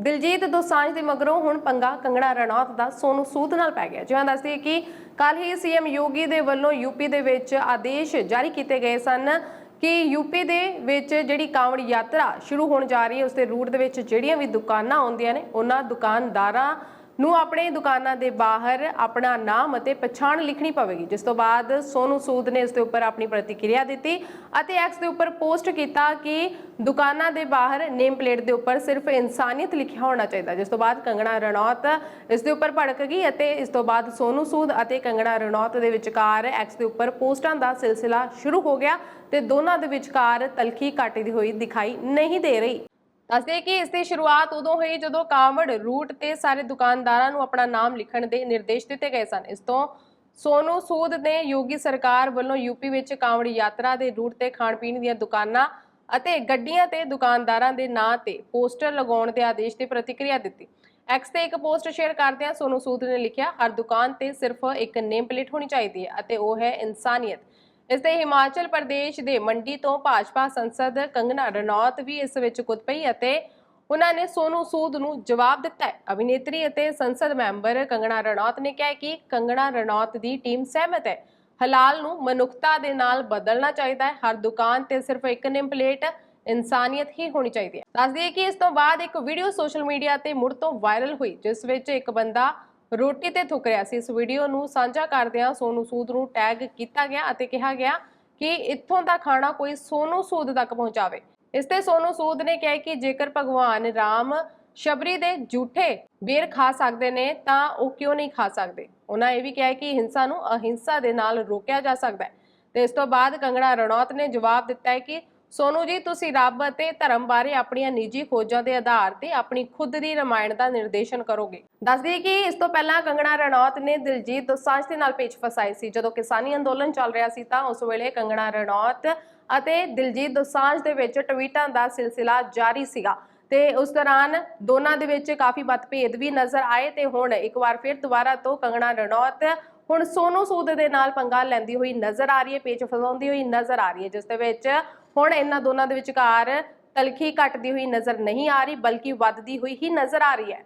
ਦਿਲਜੀਤ ਦੋਸਾਂਝ ਦੇ ਮਗਰੋਂ ਹੁਣ ਪੰਗਾ ਕੰਗਣਾ ਰਣੌਤ ਦਾ ਸੋਨੂ ਸੂਦ ਨਾਲ ਪੈ ਗਿਆ। ਜਿਵੇਂ ਦੱਸਦੀ ਕਿ ਕੱਲ ਹੀ ਸੀਐਮ ਯੋਗੀ ਦੇ ਵੱਲੋਂ ਯੂਪੀ ਦੇ ਵਿੱਚ ਆਦੇਸ਼ ਜਾਰੀ ਕੀਤੇ ਗਏ ਸਨ ਕਿ ਯੂਪੀ ਦੇ ਵਿੱਚ ਜਿਹੜੀ ਕਾਂਵੜ ਯਾਤਰਾ ਸ਼ੁਰੂ ਹੋਣ ਜਾ ਰਹੀ ਹੈ, ਉਸ ਦੇ ਰੂਟ ਦੇ ਵਿੱਚ ਜਿਹੜੀਆਂ ਵੀ ਦੁਕਾਨਾਂ ਆਉਂਦੀਆਂ ਨੇ, ਉਹਨਾਂ ਦੁਕਾਨਦਾਰਾਂ ਨੂੰ ਆਪਣੇ ਦੁਕਾਨਾਂ ਦੇ ਬਾਹਰ ਆਪਣਾ ਨਾਮ ਅਤੇ ਪਛਾਣ ਲਿਖਣੀ ਪਵੇਗੀ, ਜਿਸ ਤੋਂ ਬਾਅਦ ਸੋਨੂ ਸੂਦ ਨੇ ਇਸ ਦੇ ਉੱਪਰ ਆਪਣੀ ਪ੍ਰਤੀਕਿਰਿਆ ਦਿੱਤੀ ਅਤੇ ਐਕਸ ਦੇ ਉੱਪਰ ਪੋਸਟ ਕੀਤਾ ਕਿ ਦੁਕਾਨਾਂ ਦੇ ਬਾਹਰ ਨੇਮ ਪਲੇਟ ਦੇ ਉੱਪਰ ਸਿਰਫ ਇਨਸਾਨੀਅਤ ਲਿਖਿਆ ਹੋਣਾ ਚਾਹੀਦਾ, ਜਿਸ ਤੋਂ ਬਾਅਦ ਕੰਗਣਾ ਰਣੌਤ ਇਸ ਦੇ ਉੱਪਰ ਭੜਕ ਗਈ ਅਤੇ ਇਸ ਤੋਂ ਬਾਅਦ ਸੋਨੂ ਸੂਦ ਅਤੇ ਕੰਗਣਾ ਰਣੌਤ ਦੇ ਵਿਚਕਾਰ ਐਕਸ ਦੇ ਉੱਪਰ ਪੋਸਟਾਂ ਦਾ ਸਿਲਸਿਲਾ ਸ਼ੁਰੂ ਹੋ ਗਿਆ ਤੇ ਦੋਨਾਂ ਦੇ ਵਿਚਕਾਰ ਤਲਖੀ ਘਟਦੀ ਹੋਈ ਦਿਖਾਈ ਨਹੀਂ ਦੇ ਰਹੀ। ਦੱਸਦੇ ਕਿ ਇਸ ਦੀ ਸ਼ੁਰੂਆਤ ਉਦੋਂ ਹੋਈ ਜਦੋਂ ਕਾਂਵੜ ਰੂਟ ਤੇ ਸਾਰੇ ਦੁਕਾਨਦਾਰਾਂ ਨੂੰ ਆਪਣਾ ਨਾਮ ਲਿਖਣ ਦੇ ਨਿਰਦੇਸ਼ ਦਿੱਤੇ ਗਏ ਸਨ। ਇਸ ਤੋਂ ਸੋਨੂ ਸੂਦ ਨੇ ਯੋਗੀ ਸਰਕਾਰ ਵੱਲੋਂ ਯੂਪੀ ਵਿੱਚ ਕਾਂਵੜ ਯਾਤਰਾ ਦੇ ਰੂਟ ਤੇ ਖਾਣ ਪੀਣ ਦੀਆਂ ਦੁਕਾਨਾਂ ਅਤੇ ਗੱਡੀਆਂ ਤੇ ਦੁਕਾਨਦਾਰਾਂ ਦੇ ਨਾਂ ਤੇ ਪੋਸਟਰ ਲਗਾਉਣ ਦੇ ਆਦੇਸ਼ ਤੇ ਪ੍ਰਤੀਕਿਰਿਆ ਦਿੱਤੀ। ਐਕਸ ਤੇ ਇੱਕ ਪੋਸਟ ਸ਼ੇਅਰ ਕਰਦਿਆਂ ਸੋਨੂ ਸੂਦ ਨੇ ਲਿਖਿਆ, ਹਰ ਦੁਕਾਨ ਤੇ ਸਿਰਫ ਇੱਕ ਨੇਮ ਪਲੇਟ ਹੋਣੀ ਚਾਹੀਦੀ ਹੈ ਅਤੇ ਉਹ ਹੈ ਇਨਸਾਨੀਅਤ। ਇਸ ਦੇ ਹਿਮਾਚਲ ਪ੍ਰਦੇਸ਼ ਦੇ ਮੰਡੀ ਤੋਂ ਭਾਜਪਾ ਸੰਸਦ ਕੰਗਨਾ ਰਣੌਤ ਵੀ ਇਸ ਵਿੱਚ ਕੁੱਦ ਪਈ ਅਤੇ ਉਹਨਾਂ ਨੇ ਸੋਨੂ ਸੂਦ ਨੂੰ ਜਵਾਬ ਦਿੱਤਾ ਅਭਿਨੇਤਰੀ ਅਤੇ ਸੰਸਦ ਮੈਂਬਰ ਕੰਗਣਾ ਰਣੌਤ ਨੇ ਕਿਹਾ ਕਿ ਕੰਗਣਾ ਰਣੌਤ ਦੀ ਟੀਮ ਸਹਿਮਤ ਹੈ। ਹਲਾਲ ਨੂੰ ਮਨੁੱਖਤਾ ਦੇ ਨਾਲ ਬਦਲਣਾ ਚਾਹੀਦਾ ਹੈ। ਹਰ ਦੁਕਾਨ ਤੇ ਸਿਰਫ ਇੱਕ ਨੇਮ ਪਲੇਟ ਇਨਸਾਨੀਅਤ ਹੀ ਹੋਣੀ ਚਾਹੀਦੀ ਹੈ। ਦੱਸ ਦਈਏ ਕਿ ਇਸ ਤੋਂ ਬਾਅਦ ਇੱਕ ਵੀਡੀਓ ਸੋਸ਼ਲ ਮੀਡੀਆ ਤੇ ਮੁੜ ਤੋਂ ਵਾਇਰਲ ਹੋਈ, ਜਿਸ ਵਿੱਚ ਇੱਕ ਬੰਦਾ ਰੋਟੀ ਤੇ ਥੁੱਕ ਰਿਹਾ ਸੀ। ਇਸ ਵੀਡੀਓ ਨੂੰ ਸਾਂਝਾ ਕਰਦਿਆਂ ਸੋਨੂ ਸੂਦ ਨੂੰ ਟੈਗ ਕੀਤਾ ਗਿਆ ਅਤੇ ਕਿਹਾ ਗਿਆ ਕਿ ਇੱਥੋਂ ਦਾ ਖਾਣਾ ਕੋਈ ਸੋਨੂ ਸੂਦ ਤੱਕ ਪਹੁੰਚਾਵੇ। ਇਸ ਤੇ ਸੋਨੂ ਸੂਦ ਨੇ ਕਿਹਾ ਕਿ ਜੇਕਰ ਭਗਵਾਨ ਰਾਮ ਸ਼ਬਰੀ ਦੇ ਝੂਠੇ ਬੇਰ ਖਾ ਸਕਦੇ ਨੇ, ਤਾਂ ਉਹ ਕਿਉਂ ਨਹੀਂ ਖਾ ਸਕਦੇ? ਉਹਨਾਂ ਇਹ ਵੀ ਕਿਹਾ ਕਿ ਹਿੰਸਾ ਨੂੰ ਅਹਿੰਸਾ ਦੇ ਨਾਲ ਰੋਕਿਆ ਜਾ ਸਕਦਾ ਹੈ। ਤੇ ਇਸ ਤੋਂ ਬਾਅਦ ਕੰਗੜਾ ਰਣੌਤ ਨੇ ਜਵਾਬ ਦਿੱਤਾ ਹੈ ਕਿ ਸੋਨੂ ਜੀ, ਤੁਸੀਂ ਰੱਬ ਅਤੇ ਧਰਮ ਬਾਰੇ ਆਪਣੀਆਂ ਨਿੱਜੀ ਖੋਜਾਂ ਦੇ ਆਧਾਰ ਤੇ ਆਪਣੀ ਖੁਦ ਦੀ ਰਮਾਇਣ ਦਾ ਨਿਰਦੇਸ਼ਨ ਕਰੋਗੇ। ਦੱਸ ਦਈਏ ਕਿ ਇਸ ਤੋਂ ਪਹਿਲਾਂ ਕੰਗਣਾ ਰਣੌਤ ਨੇ ਦਿਲਜੀਤ ਦੋਸਾਂਝ ਦੇ ਨਾਲ ਪੇਚ ਫਸਾਈ ਸੀ। ਜਦੋਂ ਕਿਸਾਨੀ ਅੰਦੋਲਨ ਚੱਲ ਰਿਹਾ ਸੀ ਤਾਂ ਉਸ ਵੇਲੇ ਕੰਗਣਾ ਰਣੌਤ ਅਤੇ ਦਿਲਜੀਤ ਦੋਸਾਂਝ ਦੇ ਵਿੱਚ ਟਵੀਟਾਂ ਦਾ ਸਿਲਸਿਲਾ ਜਾਰੀ ਸੀਗਾ ਤੇ ਉਸ ਦੌਰਾਨ ਦੋਨਾਂ ਦੇ ਵਿੱਚ ਕਾਫੀ ਮਤਭੇਦ ਵੀ ਨਜ਼ਰ ਆਏ ਤੇ ਹੁਣ ਇੱਕ ਵਾਰ ਫਿਰ ਦੁਬਾਰਾ ਤੋਂ ਕੰਗਣਾ ਰਣੌਤ ਹੁਣ ਸੋਨੂ ਸੂਦ ਦੇ ਨਾਲ ਪੰਗਾ ਲੈਂਦੀ ਹੋਈ ਨਜ਼ਰ ਆ ਰਹੀ ਹੈ, ਪੇਚ ਫਸਾਉਂਦੀ ਹੋਈ ਨਜ਼ਰ ਆ ਰਹੀ ਹੈ, ਜਿਸ ਦੇ ਵਿੱਚ ਹੁਣ ਇਹਨਾਂ ਦੋਨਾਂ ਦੇ ਵਿਚਕਾਰ ਤਲਖੀ ਘਟਦੀ ਹੋਈ ਨਜ਼ਰ ਨਹੀਂ ਆ ਰਹੀ, ਬਲਕਿ ਵੱਧਦੀ ਹੋਈ ਹੀ ਨਜ਼ਰ ਆ ਰਹੀ ਹੈ।